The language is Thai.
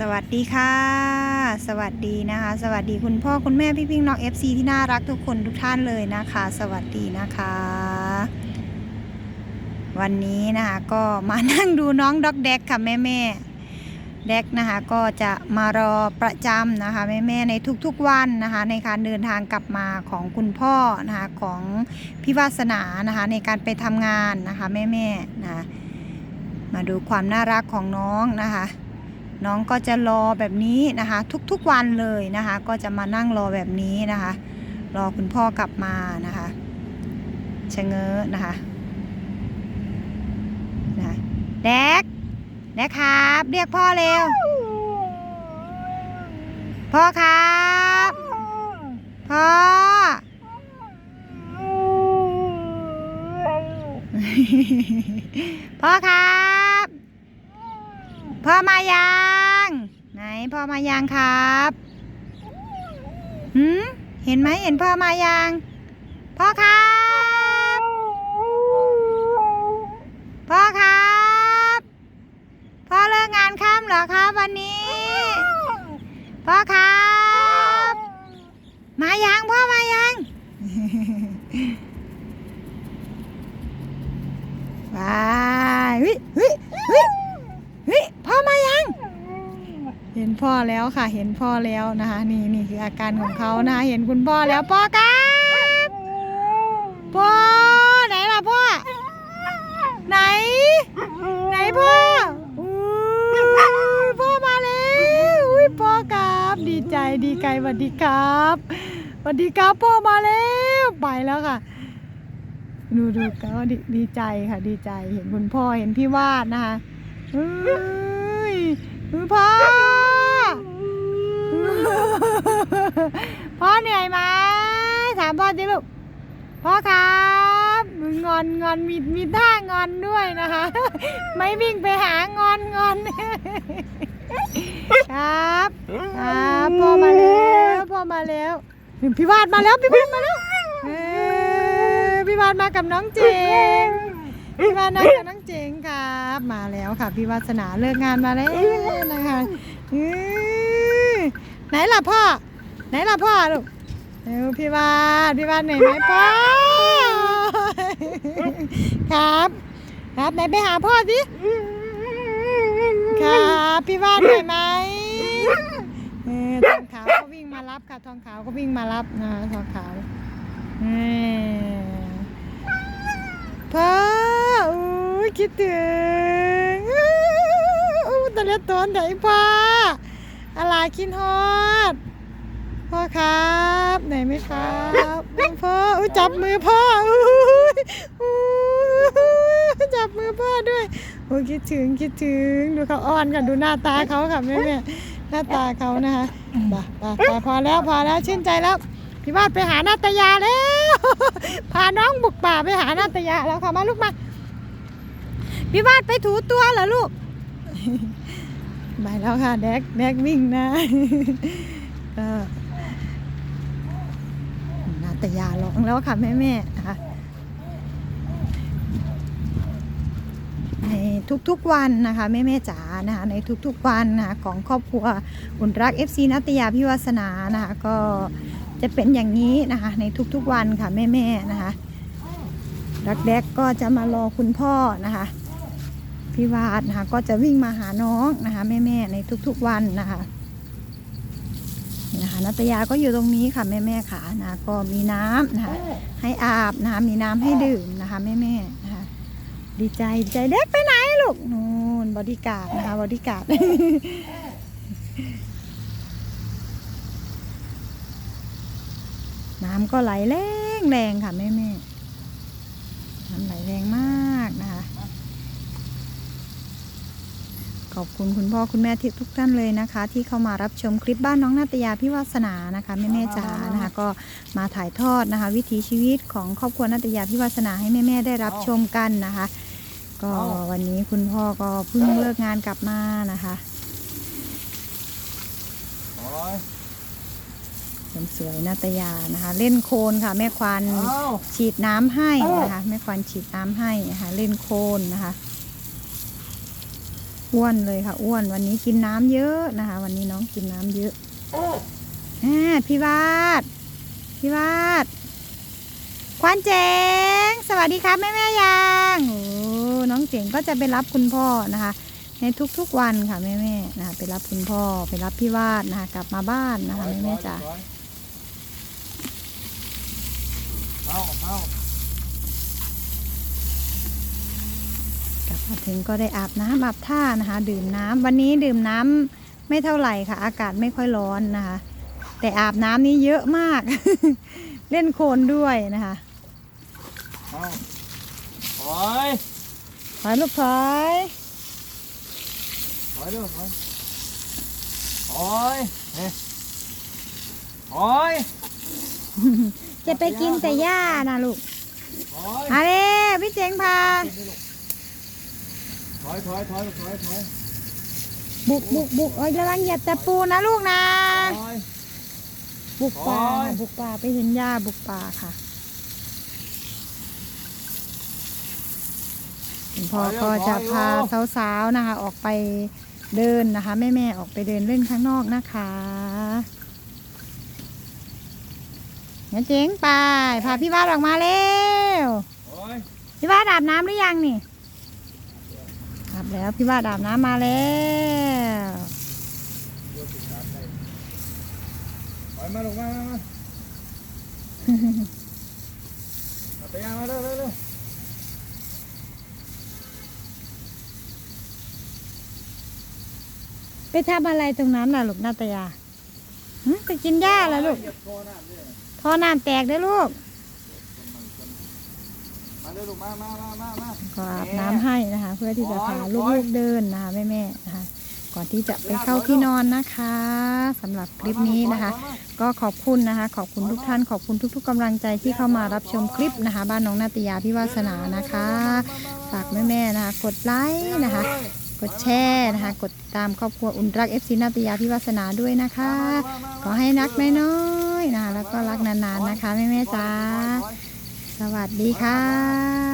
สวัสดีค่ะ สวัสดีนะคะ สวัสดีคุณพ่อคุณแม่พี่พิงน้อง FC ที่น่ารักทุกคนทุกท่านเลยนะคะ สวัสดีนะคะ วันนี้นะคะก็มานั่งดูน้องด็อกแดกค่ะแม่แม่แดกนะคะก็จะมารอประจำนะคะแม่แม่ในทุกๆวันนะคะ ในการเดินทางกลับมาของคุณพ่อนะคะของพี่วาสนานะคะในการไปทำงานนะคะแม่แม่นะคะมาดูความน่ารักของน้องนะคะ น้องก็จะรอแบบนี้นะคะ ทุกๆวันเลยนะคะ ก็จะมานั่งรอแบบนี้นะคะ รอคุณพ่อกลับมานะคะชะเง้อนะคะนะแดกแดกครับ เรียกพ่อเร็ว พ่อครับ พ่อ พ่อครับ พ่อมายัง ไหนพ่อมายังครับหืมเห็นไหมเห็นพ่อมายัง พ่อครับ พ่อครับ พ่อเลิกงานค่ำเหรอครับวันนี้ พ่อครับ มายังพ่อมายัง ว้ายเฮ้ยเฮ้ยเฮ้ยเฮ้ยพ่อมายัง เห็นพ่อแล้วค่ะ เห็นพ่อแล้วนะคะ นี่นี่คืออาการของเขานะคะ เห็นคุณพ่อแล้วพ่อครับพ่อไหนล่ะพ่อ ไหน ไหนพ่อพ่อมาแล้วอุ้ยพ่อครับ ดีใจดีใจสวัสดีครับสวัสดีครับพ่อมาแล้วไปแล้วค่ะดูดูก็ดีดีใจค่ะ ดีใจเห็นคุณพ่อเห็นพี่วาดนะคะเอ้ยพ่อ พ่อเหนื่อยไหมถามพ่อสิลูกพ่อครับงอนงอนมีมีท่างอนด้วยนะคะ ไม่วิ่งไปหางอนงอนครับครับพ่อมาแล้วพ่อมาแล้วพี่วาดมาแล้วพี่วาดมาแล้วเอ้ยพี่วาดมากับน้องเจงพี่วาดมากับน้องเจงครับมาแล้วค่ะพี่วาสนาเลิกงานมาแล้วนะคะ ไหนล่ะพ่อ ไหนล่ะพ่อลูกเร็วพี่วาดพี่วาดเหนไหมพ่อ ครับ ครับไหนไปหาพ่อสิครับพี่วาดเหนไหมเออทองขาวก็วิ่งมารับค่ะทองขาวก็วิ่งมารับนะทองขาวเออพ่ออู้คิดถึงอู้แต่ละตอนไหนพ่อ อะไรคิดฮอดพ่อครับไหนไหมครับพ่ออจับมือพ่อจับมือพ่อด้วยโอ้คิดถึงคิดถึงดูเขาอ้อนค่ะดูหน้าตาเขาค่ะแม่แม่หน้าตาเขานะคะไปไปไปพอแล้วพอแล้วชื่นใจแล้วพี่วาดไปหานาตยาแล้วพาน้องบุกป่าไปหานาตยาแล้วค่ะมาลูกมาพี่วาดไปถูตัวเหรอลูก ไปแล้วค่ะแดกแดกวิ่งนะก็นาตยาร้องแล้วค่ะแม่แม่ๆนะในทุกๆวันนะคะแม่แม่จ๋านะคะในทุกๆวันนะคะของครอบครัวอุ่นรัก FC นัตยาพิวาสนานะคะก็จะเป็นอย่างนี้นะคะ ในทุกๆวันค่ะแม่แม่นะคะรักแดกก็จะมารอคุณพ่อนะคะ พี่วาดนะคะก็จะวิ่งมาหาน้องนะคะแม่แม่ๆในทุกๆวันนะคะนะคะนัตยาก็อยู่ตรงนี้ค่ะแม่แม่ๆค่ะนะก็มีน้ำนะคะให้อาบนะคะมีน้ำให้ดื่มนะคะแม่แม่ๆนะคะดีใจดีใจเด็กไปไหนลูกนู่นบอดี้การ์ดนะคะบอดี้การ์ดน้ำก็ไหลแรงแรงค่ะแม่แม่น้ำไหลแรงมากนะคะ ขอบคุณคุณพ่อคุณแม่ที่ทุกท่านเลยนะคะ ที่เข้ามารับชมคลิปบ้านน้องนาตยาพิวาสนานะคะแม่แม่ๆจ๋านะคะ ก็มาถ่ายทอดนะคะ วิถีชีวิตของครอบครัวนาตยาพิวาสนาให้แม่แม่ๆได้รับชมกันนะคะ ก็วันนี้คุณพ่อก็เพิ่งเลิกงานกลับมานะคะคนสวยนาตยานะคะ เล่นโคลนค่ะ แม่ควันอ้าวฉีดน้ำให้นะคะแม่ควันฉีดน้ำให้นะคะเล่นโคลนนะคะ อ้วนเลยค่ะ อ้วนวันนี้กินน้ำเยอะนะคะ วันนี้น้องกินน้ำเยอะอ่าพี่วาด พี่วาด ควานเจงสวัสดีครับแม่แม่ยังโอ้น้องเจงก็จะไปรับคุณพ่อนะคะ ในทุกๆวันค่ะแม่แม่นะคะไปรับคุณพ่อไปรับพี่วาดนะคะ กลับมาบ้านนะคะแม่แม่จ๋าเอาเอา กลับ มาถึงก็ได้อาบน้ำอาบท่านะคะ ดื่มน้ำวันนี้ดื่มน้ำไม่เท่าไหร่ค่ะ อากาศไม่ค่อยร้อนนะคะ แต่อาบน้ำนี้เยอะมาก เล่นโคลนด้วยนะคะเอาถอยถอยลูกถอยถอยเร็วถอยถอยเฮ้ถอยจะไปกินแต่หญ้านะลูกถอยอะเด้พี่เจ๋งพาถ อยถอยถอยถอยถอยบุกบุกบุกเอ้ยระวังเหยียบตะปูนะลูกนะ ถอย บุกป่าโอ้ย บุกป่าไปเห็นหญ้าบุกป่าค่ะคุณพ่อก็จะพาสาวๆนะคะ ออกไปเดินนะคะ แม่ๆออกไปเดินเล่นข้างนอกนะคะงั้นเจ๋งไปพาพี่วาดออกมาเร็ว ถอยพี่วาดอาบน้ำหรือยังนี่อาบ แล้วพี่วาดอาบน้ำมาแล้วเดี๋ยวติดตามได้ถอยมาลงมามามาเอาไปยางมาเร็วเร็วเร็วไปทำอะไรตรงนั้นล่ะลูกนาตยาหึไปกินหญ้าแล้วลูกเหยียบคอน้ำด้วยท่อน้ำแตกได้อลูกมา เร็วลูกมามามามามาก็อาบน้ำให้นะคะ เพื่อที่จะพาลูกๆเดินนะคะแม่ๆนะคะ ก่อนที่จะไปเข้าที่นอนนะคะสำหรับคลิปนี้นะคะ ก็ขอบคุณนะคะ ขอบคุณทุกท่านขอบคุณทุก ๆกำลังใจที่เข้ามารับชมคลิปนะคะ บ้านน้องนาตยาพี่วาสนานะคะฝากแม่ๆนะคะ กดไลค์นะคะ กดแชร์นะคะ กดติดตามครอบครัวอุ่นรักเอฟซีนาตยาพี่วาสนาด้วยนะคะ ขอให้รักน้อยๆนะคะแล้วก็รักนานๆนะคะแม่ๆจ้า สวัสดีค่ะ